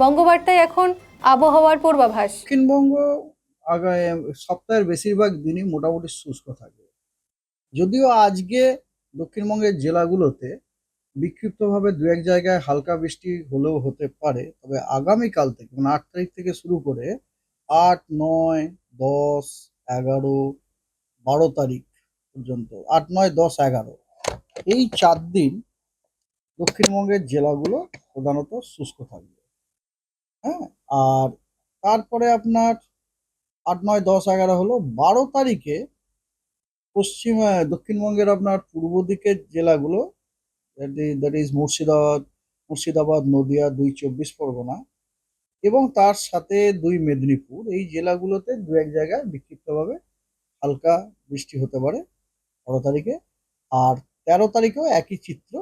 বঙ্গবার্তায় এখন আবহাওয়ার পূর্বাভাস। দক্ষিণবঙ্গ আগামী সপ্তাহের বেশিরভাগ দিনই মোটামুটি শুষ্ক থাকবে যদিও আজকে দক্ষিণবঙ্গের জেলাগুলোতে বিক্ষিপ্তভাবে দু এক জায়গায় হালকা বৃষ্টি হলেও হতে পারে, তবে আগামীকাল থেকে মানে আট তারিখ থেকে শুরু করে আট, নয়, দশ, এগারো, বারো তারিখ পর্যন্ত, আট, নয়, দশ, এগারো, এই চার দিন দক্ষিণবঙ্গের জেলাগুলো প্রধানত শুষ্ক থাকবে। হ্যাঁ? আর তারপরে আপনার আট, নয়, দশ, এগারো হলো বারো তারিখে পশ্চিম দক্ষিণবঙ্গের আপনার পূর্ব দিকের জেলাগুলো দ্যাট ইজ মুর্শিদাবাদ মুর্শিদাবাদ, নদিয়া, দুই চব্বিশ পরগনা এবং তার সাথে দুই মেদিনীপুর। এই জেলাগুলোতে দু এক জায়গায় বিক্ষিপ্তভাবে হালকা বৃষ্টি হতে পারে বারো তারিখে। আর তেরো তারিখেও একই চিত্র